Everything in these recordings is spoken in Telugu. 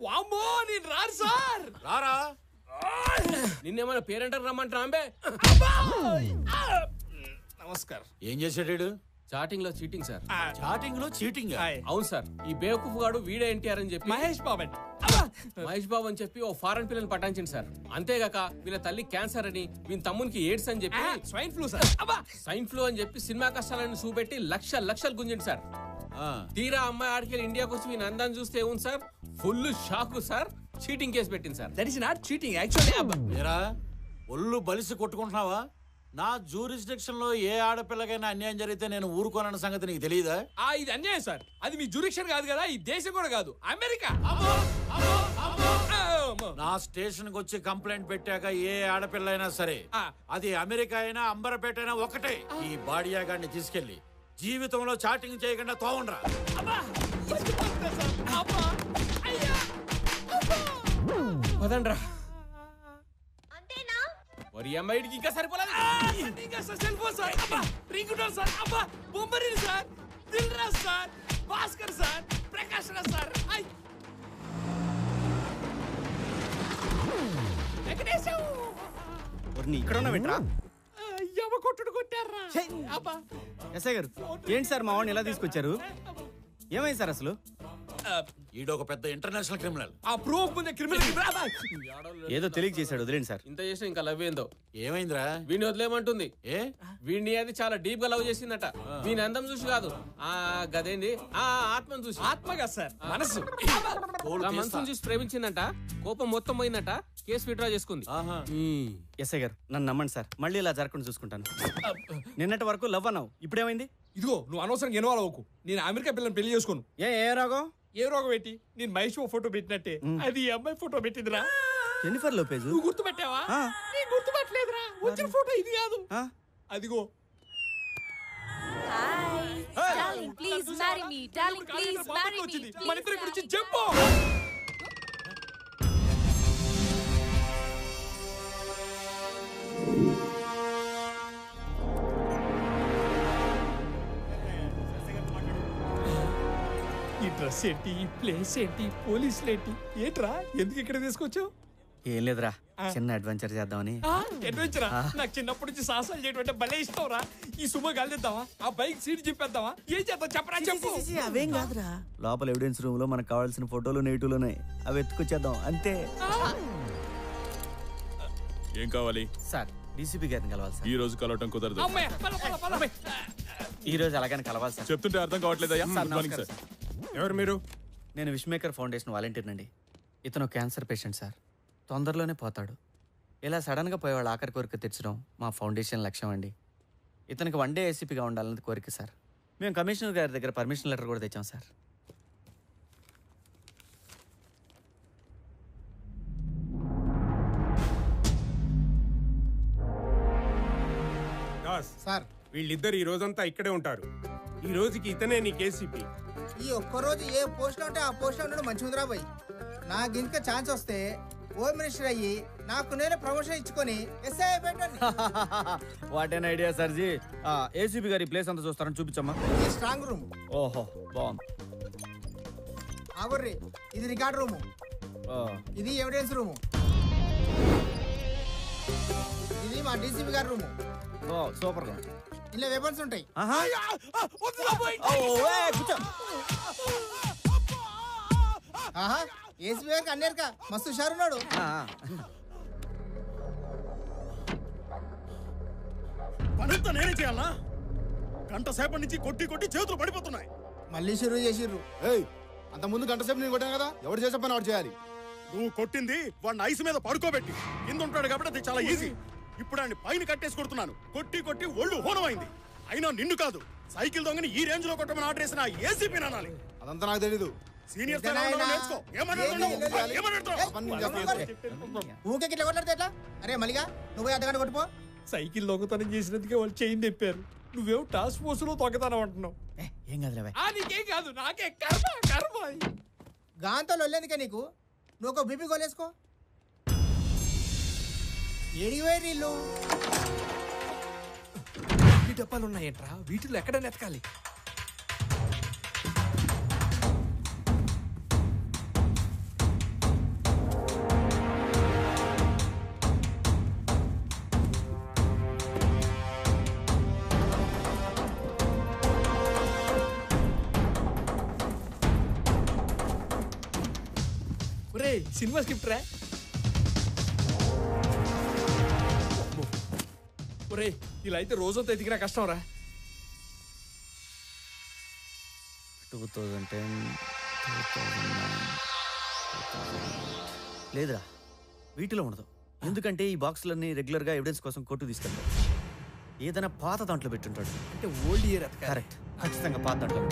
వామ్మో నేను రాను సార్. రారా? నిన్నేమైనా పేరెంటర్ రమ్మంటా అంబే? నమస్కార్. ఏం చేశాడు చాటింగ్లో చీటింగ్ సార్. చాటింగ్లో చీటింగ్. అవును సార్. ఈ బేవకూఫ్ గాడు వీడే ఎన్టీఆర్ అని చెప్పి మహేష్ బాబన్ మహేష్ బాబు అని చెప్పి ఓ ఫారెన్ పిల్లని పటాయించింది సార్. అంతేగాక వీళ్ళ తల్లి క్యాన్సర్ అని వీళ్ళ తమ్మునికి ఎయిడ్స్ అని చెప్పి swine flu sir. Swine flu అని చెప్పి సినిమా కష్టాలను చూపెట్టి లక్ష లక్షలు గుంజింది సార్. తీరా అమ్మాయి ఆడికి ఇండియాకి వచ్చి వీని అందాన్ని చూస్తే ఏముంది sir? Full shock sir. Cheating case పెట్టింది sir. That is not cheating actually ఏరా ఒళ్ళు బలిసి కొట్టుకుంటున్నావా? నా జూరిస్డిక్షన్లో ఏ ఆడపిల్లకైనా అన్యాయం జరిగితే నేను ఊరుకోనన్న సంగతి నీకు తెలియదా? ఆ ఇది అన్యాయం సార్. అది మీ జురిక్షన్ కాదు కదా ఈ దేశం కూడా కాదు. అమెరికా. నా స్టేషన్కి వచ్చి కంప్లైంట్ పెట్టాక ఏ ఆడపిల్ల అయినా సరే. అది అమెరికా అయినా అంబరపేట అయినా ఒకటే. ఈ బాడియా గాడిని తీసుకెళ్ళి జీవితంలో చాటింగ్ చేయకుండా తోవండ్రా వదండ్రా. మరి అమ్మాయికి ఇంకా సరిపోలేదు. ఇంకా సార్ సెల్ ఫోన్ సార్. అబ్బా రింగ్ టోన్ సార్. అబ్బా sir. Dil Raj sir. Bhaskar sir. Prakash Raj sir. I. Venkatesham. ఇక్కడ కొట్టుడు కొట్టారా అబ్బా. ఎస్ఐ గారు ఏంటి సార్ మా వాడిని ఎలా తీసుకొచ్చారు? ఏమైంది సార్ అసలు? ఈడొక పెద్ద ఇంటర్నేషనల్ క్రిమినల్ ఆ ప్రూఫ్ ముందే క్రిమినల్ ఏదో తెలియక చేశాడు వదిలేండి సార్. ఇంత చేసినా ఇంకా లవ్ ఏందో? ఏమైందిరా? వీడిని వదిలేమంటుంది ఏ? వీడిని అది చాలా డీప్గా లవ్ చేసిందట. వీని అందం చూసి కాదు. ఆ గదేంది? ఆ ఆత్మను చూసి. ఆత్మగా సార్ మనసు ఆ. మనసును చూసి ప్రేమించిందంట. కోపం మొత్తం పోయిందట. కేసు విత్డ్రా చేసుకుంది. ఆహా. ఎస్ఐ గారు నన్ను నమ్మండి సార్. మళ్ళీ ఇలా జరగకుండా చూసుకుంటాను. నిన్నటి వరకు లవ్ అన్నావు ఇప్పుడేమైంది? ఇదిగో నువ్వు అనవసరంగా ఇన్వాల్వ్ అవ్వకు. నేను అమెరికా పిల్లని పెళ్ళి చేసుకోను. ఏ ఏ రాగం ఏ రోగం పెట్టి నేను మహేష్ ఫోటో పెట్టినట్టే. అది ఈ అమ్మాయి ఫోటో పెట్టిందిరా. జెనిఫర్ లోపేజ్ నువ్వు గుర్తుపెట్టావా? ఆ. నీ గుర్తుపట్టలేదురా. వచ్చిన ఫోటో ఇది కాదు? అదిగో. Hi darling please marry me darling please marry me వచ్చింది. మన ఇద్దరి గురించి చెప్పు. డ్రెస్ ఏంటి ఈ ప్లేస్ ఏంటి పోలీసులు ఏంటి ఏంట్రా? ఎందుకు ఇక్కడ తీసుకొచ్చావు? ఏం లేదురా చిన్న అడ్వెంచర్ చేద్దామని. అడ్వెంచరా నాకు చిన్నప్పటి నుంచి సాహసాలు చేయడం అంటే భలే ఇష్టంరా ఈ సుమ గాలిద్దామా ఆ బైక్ సీట్ చింపేద్దామా? ఏం చేద్దాం? చెప్పరా చెప్పు. అవేం కాదురా. లోపల ఎవిడెన్స్ రూమ్లో మనకు కావాల్సిన ఫోటోలు నెగిటివ్లు ఉన్నాయి. అవి ఎత్తుకొచ్చేద్దాం అంతే. ఏం కావాలి? సార్ డీసీపీ గారిని కలవాలి సార్. ఈ రోజు కలవటం కుదరదు. ఈ రోజు అలాగని కలవాలి సార్. చెప్తుంటే అర్థం కావట్లేదయ్యా. ఎవరు మీరు? నేను విష్మేకర్ ఫౌండేషన్ వాలంటీర్ అండి ఇతను క్యాన్సర్ పేషెంట్ సార్. తొందరలోనే పోతాడు. ఇలా సడన్గా పోయే వాళ్ళ ఆఖరి కోరిక తెచ్చడం మా ఫౌండేషన్ లక్ష్యం అండి. ఇతనికి వన్ డే ఏసీపీగా ఉండాలన్నది కోరిక సార్. మేము కమిషనర్ గారి దగ్గర పర్మిషన్ లెటర్ కూడా తెచ్చాం సార్. సార్. వీళ్ళిద్దరు ఈ రోజంతా ఇక్కడే ఉంటారు. ఈ రోజుకి ఇతనే నీ కేసీపీ ఈ ఒక్కరోజు ఏ పోస్ట్ ఉంటే ఆ పోస్ట్ ఉండడం మంచి ఉందిరా బాయ్. నాకు ఇంకా ఛాన్స్ వస్తే హోమ్ మినిస్టర్ అయ్యి నాకు నేను ప్రమోషన్ ఇచ్చుకొని ఎస్ఐ పెట్టండి. What an idea sirji ACP గారి ప్లేస్ అంతా చూస్తారని చూపించమ్మా. ఈ స్ట్రాంగ్ రూమ్ ఓహో బాగుంది. ఆగుర్రి ఇది రికార్డ్ రూము. ఓ, ఇది ఎవిడెన్స్ రూము. ఇది మా డీసీపీ గారి రూము. ఓ సూపర్గా ఇలా వెపన్స్ ఉంటాయి. ఆహా. ఓ, ఏ, కూర్చో. ఆహా ఏసీపీ గారికి అన్నేరుక మస్తు హుషారున్నాడు. పనంతా నేనే చేయాలా? గంట సేపటి నుంచి కొట్టి కొట్టి చేతులు పడిపోతున్నాయి. మళ్ళీ షురూ చేసిర్రు. అంత ముందు గంట సేపు నేను కొట్టాను కదా? ఎవరు చేసే పని వాడు చేయాలి. నువ్వు కొట్టింది వాడిని ఐస్ మీద పడుకోబెట్టి. కింద ఉంటాడు కాబట్టి అది చాలా ఈజీ. ఇప్పుడు ఆయన పైన కట్టేసి కొడుతున్నాను. కొట్టి కొట్టి ఒళ్ళు హోనమైంది. అయినా నిన్ను కాదు. సైకిల్ దొంగని ఈ రేంజ్లో కొట్టమని ఆర్డర్ చేసిన ఏసీపీ నానాలి అదంతా నాకు తెలీదు. సీనియర్ ఊకే కొట్లాడితే ఎట్లా? అరే మలిగా నువ్వు అర్ధగంట కొట్టుపో. సైకిల్ దొంగతనం చేసినందుకే వాళ్ళు చైన్ తెప్పారు. నువ్వేం టాస్క్ ఫోర్స్లో దొంగతనం అంటున్నావు. ఏ, నీకేం కాదు నాకే కర్మ కర్మ. గాంతో లొల్లేందుకే నీకు? నువ్వు ఒక బీపీ కొలేసుకో పోయి నీళ్ళు డబ్బాలు ఉన్నాయంట్రా వీటిలో ఎక్కడ నెతకాలి ఒరే సినిమా స్క్రిప్ట్ రా. ఒరే ఇలా అయితే రోజంతా ఎదిగినా కష్టం రా. Two thousand ten two thousand nine లేదురా వీటిలో ఉండదు. ఎందుకంటే ఈ బాక్సులన్నీ రెగ్యులర్గా ఎవిడెన్స్ కోసం కోర్టు తీసుకెళ్తారు ఏదైనా పాత దాంట్లో పెట్టుంటాడు. అంటే ఓల్డ్ ఇయర్ కరెక్ట్. ఖచ్చితంగా పాత దాంట్లో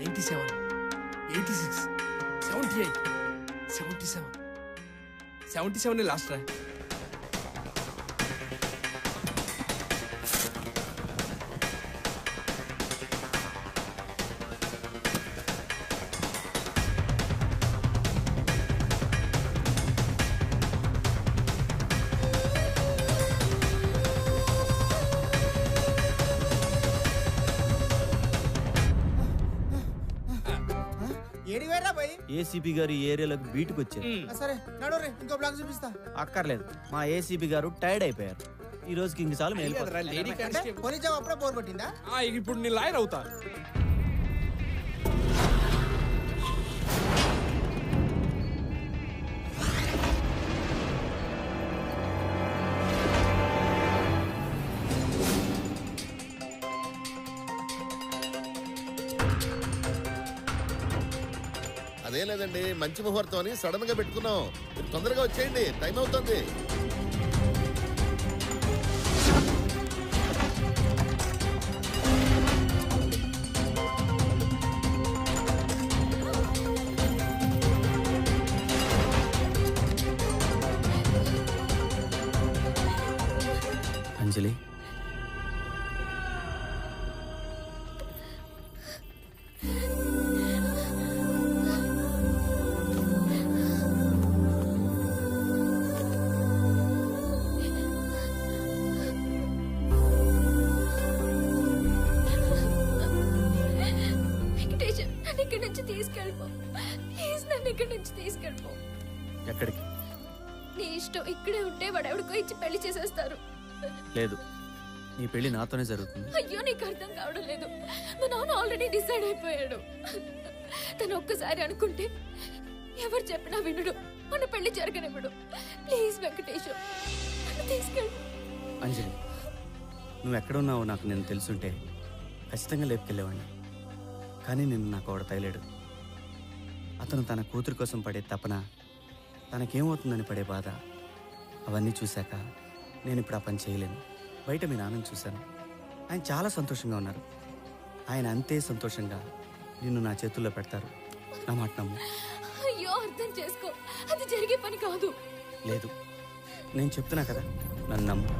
ninety seven. eighty six seventy eight seventy seven seventy seven last రా ఏసీపీ గారు ఈ ఏరియాలోకి బీటుకు వచ్చారు. సరే నడు రే ఇంకో బ్లాక్ చూపిస్తా. అక్కర్లేదు. మా ఏసీబీ గారు టైర్డ్ అయిపోయారు. ఈ రోజుకి ఇంక చాలు మేము వెళ్ళిపోతాం. లేడీ అంటే కానిస్టేబుల్. పోలీస్ జాబ్ అప్పుడే బోర్ కొట్టిందా? ఇప్పుడు నేను లాయర్ అవుతా. లేదండి. మంచి ముహూర్తం అని సడన్గా పెట్టుకున్నాం. మీరు తొందరగా వచ్చేయండి. టైం అవుతుంది. అంజలి ఇక్కడి నుంచి తీసుకెళ్ళిపో. ప్లీజ్ నన్ను ఇక్కడి నుంచి తీసుకెళ్ళిపో. ఎక్కడికి? నీ ఇష్టం ఇక్కడే ఉంటే వాడు ఎవడికో ఇచ్చి పెళ్ళి చేసేస్తారు. లేదు. నీ పెళ్ళి నాతోనే జరుగుతుంది. అయ్యో నీకు అర్థం కావడం లేదు. మా నాన్న ఆల్రెడీ డిసైడ్ అయిపోయాడు. తను ఒక్కసారి అనుకుంటే ఎవరు చెప్పినా వినడు. మన పెళ్ళి జరగనివ్వడు. ప్లీజ్ నన్ను తీసుకెళ్ళు. అంజలి నువ్వు ఎక్కడున్నావో నాకు నేను తెలుసుంటే ఖచ్చితంగా లేపుకెళ్ళేవాడిని. కానీ నిన్ను నాకు ఆవిడ తగిలేడు. అతను తన కూతురు కోసం పడే తపన తనకేమవుతుందని పడే బాధ అవన్నీ చూశాక నేను ఇప్పుడు ఆ పని చేయలేను. బయట మీ నాన్నని చూశాను. ఆయన చాలా సంతోషంగా ఉన్నారు. ఆయన అంతే సంతోషంగా నిన్ను నా చేతుల్లో పెడతారు. నా మాట నమ్ము. అయ్యో అర్థం చేసుకో. అది జరిగే పని కాదు. లేదు. నేను చెప్తున్నా కదా నన్ను నమ్ము.